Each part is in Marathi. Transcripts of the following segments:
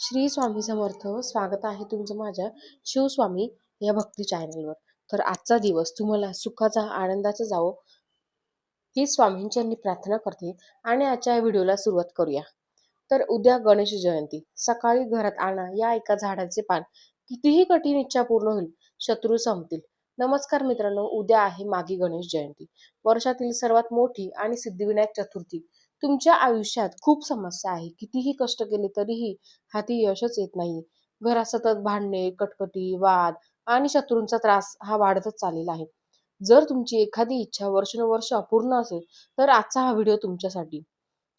श्री स्वामी समर्थ. स्वागत आहे तुमचं माझ्या शिवस्वामी या भक्ती चॅनलवर तर आजचा दिवस तुम्हाला सुखाचा आनंदाचा जावो ही स्वामींच्यांनी प्रार्थना करते आणि आजच्या या व्हिडिओला सुरुवात करूया. तर उद्या गणेश जयंती. सकाळी घरात आणा या एका झाडाचे पान. कितीही कठीण इच्छा पूर्ण होईल शत्रू संपतील. नमस्कार मित्रांनो उद्या आहे मागी गणेश जयंती. वर्षातील सर्वात मोठी आणि सिद्धिविनायक चतुर्थी. तुमच्या आयुष्यात खूप समस्या आहे. कितीही कष्ट केले तरीही हाती यशच येत नाही घरात सतत भांडणे कटकटी वाद आणि शत्रूंचा त्रास हा वाढतच चाललेला आहे. जर तुमची एखादी इच्छा वर्षानुवर्ष अपूर्ण असेल तर आजचा हा व्हिडिओ तुमच्यासाठी.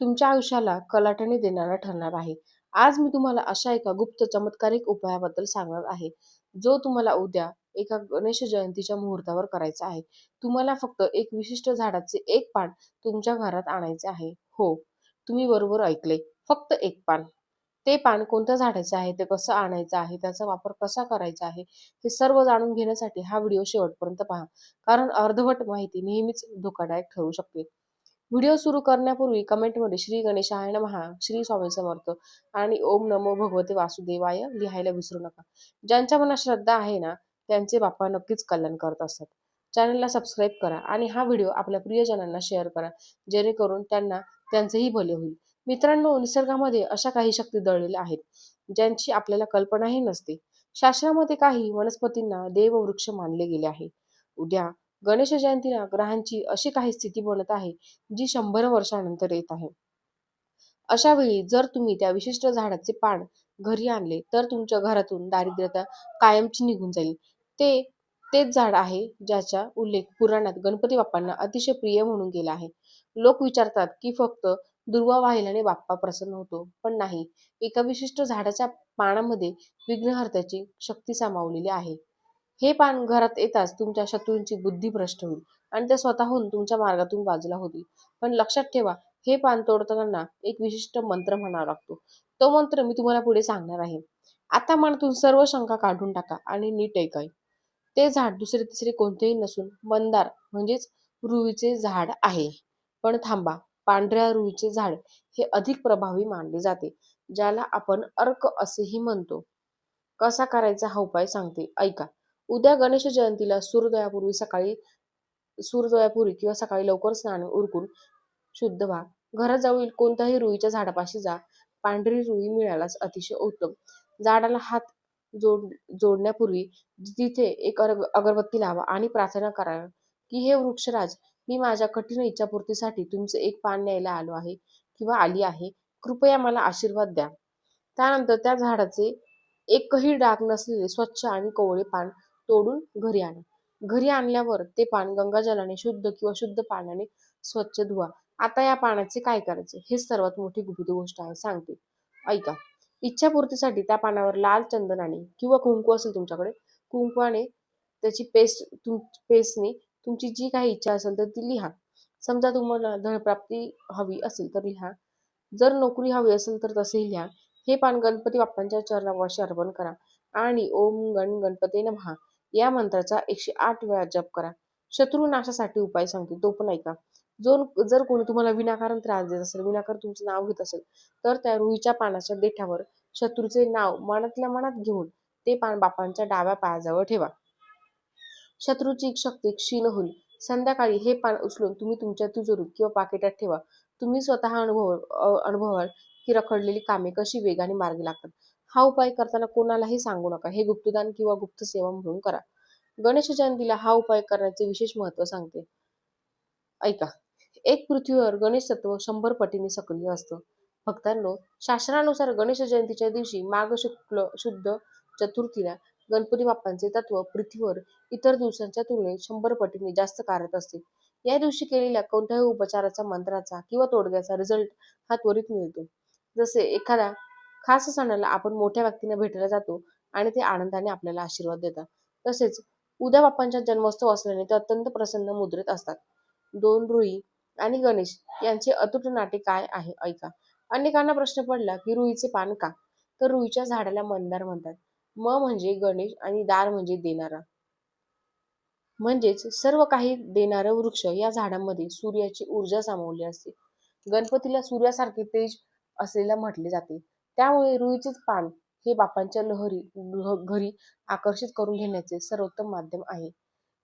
तुमच्या आयुष्याला कलाटणी देणारा ठरणार आहे. आज मी तुम्हाला अशा एका गुप्त चमत्कारिक उपायाबद्दल सांगणार आहे जो तुम्हाला उद्या एका गणेश जयंतीच्या मुहूर्तावर करायचा आहे. तुम्हाला फक्त एक विशिष्ट झाडाचे एक पान तुमच्या घरात आणायचे आहे. हो तुम्ही बरोबर ऐकले फक्त एक पान. ते पान कोणत्या झाडाचे आहे? ते कसं आणायचं आहे? त्याचा वापर कसा करायचा आहे? हे सर्व जाणून घेण्यासाठी हा व्हिडिओ शेवटपर्यंत पहा. कारण अर्धवट माहिती नेहमीच धोकादायक ठरू शकते. व्हिडिओ सुरू करण्यापूर्वी कमेंटमध्ये श्री गणेशाय महा श्री स्वामी समर्थ आणि ओम नमो भगवते वासुदेवाय लिहायला विसरू नका. ज्यांच्या मनात श्रद्धा आहे ना त्यांचे बाप्पा नक्कीच कल्याण करत असतात. चॅनलला सबस्क्राईब करा आणि हा व्हिडिओ आपल्या प्रियजनांना शेअर करा. जेणेकरून त्यांना त्यांचेही भले होईल. मित्रांनो निसर्गामध्ये अशा काही शक्ती दळलेल्या आहेत ज्यांची आपल्याला कल्पनाही नसते. शास्त्रामध्ये काही वनस्पतींना देववृक्ष मानले गेले आहे. उद्या गणेश जयंतीला ग्रहांची अशी काही स्थिती बनत आहे जी शंभर वर्षानंतर येत आहे. अशा वेळी जर तुम्ही त्या विशिष्ट झाडाचे पान घरी आणले तर तुमच्या घरातून दारिद्र्यता कायमची निघून जाईल. ते तेच झाड आहे ज्याचा उल्लेख पुराणात गणपती बाप्पांना अतिशय प्रिय म्हणून केला आहे. लोक विचारतात की फक्त दुर्वा वाहिल्याने बाप्पा प्रसन्न होतो. पण नाही एका विशिष्ट झाडाच्या पानामध्ये विघ्नहर्त्याची शक्ती सामावलेली आहे. हे पान घरात येताच तुमच्या शत्रूंची बुद्धी भ्रष्ट होईल आणि ते स्वतःहून तुमच्या मार्गातून बाजूला होतील. पण लक्षात ठेवा हे पान तोडताना एक विशिष्ट मंत्र म्हणावा लागतो. तो मंत्र मी तुम्हाला पुढे सांगणार आहे. आता मनातून सर्व शंका काढून टाका आणि नीट ऐकाय. ते झाड दुसरे तिसरे कोणतेही नसून मंदार म्हणजेच रुईचे झाड आहे. पण थांबा पांढऱ्या रुईचे झाड हे अधिक प्रभावी मानले जाते ज्याला आपण अर्क असेही म्हणतो. कसा करायचा हा उपाय सांगते. ऐका उद्या गणेश जयंतीला सूर्योदयापूर्वी सकाळी सूर्योदयापूर्वी किंवा सकाळी लवकर स्नान उरकून शुद्ध व्हा. घराजवळील कोणत्याही रुईच्या झाडापाशी जा. पांढरी रुई मिळाल्यास अतिशय उत्तम. झाडाला हात जोड जोडण्यापूर्वी तिथे एक अगरबत्ती लावा आणि प्रार्थना करा की हे वृक्षराज मी माझ्या कठीण इच्छापूर्तीसाठी तुमचे एक पान न्यायला आलो आहे किंवा आली आहे. कृपया मला आशीर्वाद द्या. त्यानंतर त्या झाडाचे एकही डाग नसलेले स्वच्छ आणि कोवळे पान तोडून घरी आणा. घरी आणल्यावर ते पान गंगाजलाने शुद्ध किंवा शुद्ध पाण्याने स्वच्छ धुवा. आता या पानाचे काय करायचे? हे सर्वात मोठी गुपित गोष्ट आहे सांगते. ऐका. इच्छापूर्तीसाठी त्या पानावर लाल चंदनाने किंवा कुंकू असेल तुमच्याकडे कुंकवाने त्याची पेस्ट तुम पेस्टने तुमची जी काही इच्छा असेल तर ती लिहा. समजा तुम्हाला धनप्राप्ती हवी असेल तर लिहा. जर नोकरी हवी असेल तर तसेही लिहा. हे पान गणपती बाप्पांच्या चरणापाशी अर्पण करा. आणि ओम गण गणपती नमहा या मंत्राचा एकशे आठ वेळा जप करा. शत्रू नाशासाठी उपाय सांगते. तो पण ऐका. जो जर कोणी तुम्हाला विनाकारण त्रास देत असेल विनाकारण तुमचं नाव घेत असेल तर त्या रुईच्या पानाच्या देठावर शत्रूचे नाव मनातल्या मनात घेऊन ते पान बापांच्या डाव्या पायाजवळ ठेवा. शत्रूची शक्ती क्षीण होईल. संध्याकाळी हे पान उचलून तुम्ही तुमच्या तिजोरीत किंवा पाकिटात ठेवा. तुम्ही स्वतः अनुभव अनुभवाल की रखडलेली कामे कशी वेगाने मार्गी लागतात. हा उपाय करताना कोणालाही सांगू नका. हे गुप्तदान किंवा गुप्त सेवा म्हणून करा. गणेश जयंतीला हा उपाय करण्याचे विशेष महत्त्व सांगते. ऐका. एक पृथ्वीवर गणेश तत्व शंभर पटीने सक्रिय असतं. भक्तांनो शास्त्रानुसार गणेश जयंतीच्या दिवशी माघ शुक्ल शुद्ध चतुर्थीला गणपती बाप्पांचे तत्व पृथ्वीवर इतर दिवसांच्या तुलनेत शंभर पटीने जास्त कार्यरत असते. या दिवशी केलेल्या कोणत्याही उपचाराचा मंत्राचा किंवा तोडग्याचा रिझल्ट हा त्वरित मिळतो. जसे एखाद्या खास सणाला आपण मोठ्या व्यक्तींना भेटायला जातो आणि ते आनंदाने आपल्याला आशीर्वाद देतात. तसेच उद्या बाप्पांचा जन्मोत्सव असल्याने ते अत्यंत प्रसन्न मुद्रेत असतात. दोन रुई आणि गणेश यांचे अतुट नाटे काय आहे? ऐका. अनेकांना प्रश्न पडला की रुईचे पान का? तर रुईच्या झाडाला मंदार म्हणतात. म म्हणजे गणेश आणि दार म्हणजे देणारा. म्हणजेच सर्व काही देणारं वृक्ष या झाडांमध्ये सूर्याची ऊर्जा सामावली असते. गणपतीला सूर्यासारखे तेज असलेला म्हटले जाते. त्यामुळे रुईचेच पान हे बापांच्या लहरी घरी आकर्षित करून घेण्याचे सर्वोत्तम माध्यम आहे.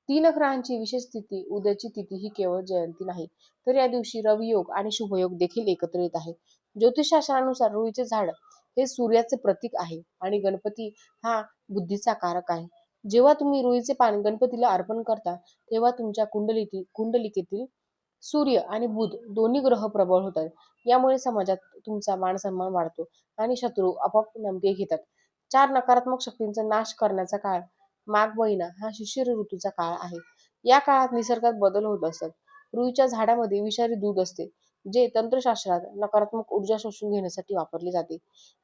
तीन ग्रहांची विशेष स्थिती उद्याची तिथी ही केवळ जयंती नाही तर या दिवशी रवियोग आणि शुभयोग देखील एकत्र येत आहे. ज्योतिषशास्त्रानुसार रुईचे झाड हे सूर्याचे प्रतीक आहे आणि गणपती हा बुद्धीचा कारक आहे. जेव्हा तुम्ही रुईचे पान गणपतीला अर्पण करता तेव्हा तुमच्या कुंडलीतील कुंडलिकेतील सूर्य आणि बुध दोन्ही ग्रह प्रबळ होतात. यामुळे समाजात तुमचा मानसन्मान वाढतो आणि शत्रू आपोआप नमके घेतात. चार नकारात्मक शक्तींचा नाश करण्याचा काळ माघ महिना हा शिशिर ऋतूचा काळ आहे. या काळात निसर्गात बदल होत असतात. रुईच्या झाडामध्ये विषारी दूध असते. जे तंत्रशास्त्रात नकारात्मक ऊर्जा शोषून घेण्यासाठी वापरले जाते.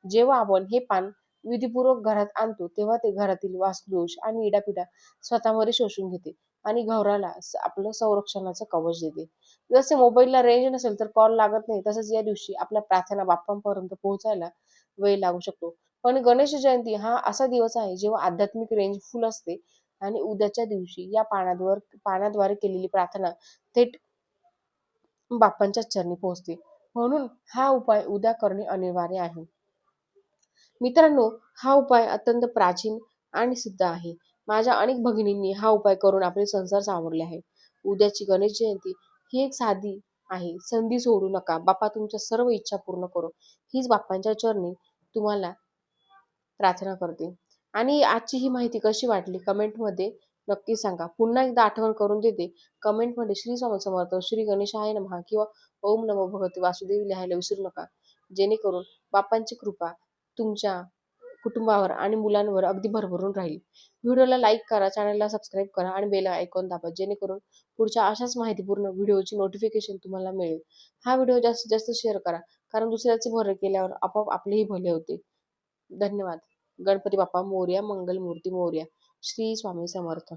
जेव्हा आपण हे पान विधीपूर्वक घरात आणतो तेव्हा ते घरातील वासदोष आणि इडापिडा स्वतःमध्ये शोषून घेते आणि घराला आपलं संरक्षणाचं कवच देते. जसे मोबाईलला रेंज नसेल तर कॉल लागत नाही तसंच या दिवशी आपल्या प्रार्थना बाप्पांपर्यंत पोहोचायला वेळ लागू शकतो. पण गणेश जयंती हा असा दिवस आहे जेव्हा आध्यात्मिक रेंज फुल असते आणि उद्याच्या दिवशी या पानाद्वार पानाद्वारे केलेली प्रार्थना थेट बाप्पांच्या चरणी पोहोचते. म्हणून हा उपाय उद्या करणे अनिवार्य आहे. मित्रांनो हा उपाय अत्यंत प्राचीन आणि सिद्ध आहे. माझ्या अनेक भगिनींनी हा उपाय करून आपले संसार सावरले आहे उद्याची गणेश जयंती ही एक साधी आहे. संधी सोडू नका. बाप्पा तुमच्या सर्व इच्छा पूर्ण करो. हीच बाप्पांच्या चरणी तुम्हाला प्रार्थना करते. आणि आजची ही माहिती कशी वाटली? कमेंटमध्ये नक्की सांगा. पुन्हा एकदा आठवण करून देते. कमेंटमध्ये श्री स्वामी समर्थ श्री गणेशाय नमः किंवा ओम नमो भगवते वासुदेवी लिहायला विसरू नका. जेणेकरून बापांची कृपा तुमच्या कुटुंबावर आणि मुलांवर अगदी भरभरून राहील. व्हिडिओला लाईक करा चॅनलला सबस्क्राईब करा आणि बेल आयकॉन दाबा. जेणेकरून पुढच्या अशाच माहितीपूर्ण व्हिडिओची नोटिफिकेशन तुम्हाला मिळेल. हा व्हिडिओ जास्तीत जास्त शेअर करा. कारण दुसऱ्याचे भरे केल्यावर आपोआप आपलेही भले होते धन्यवाद. गणपती बाप्पा मोर्या मंगल मूर्ती मोर्या. श्री स्वामी समर्थ.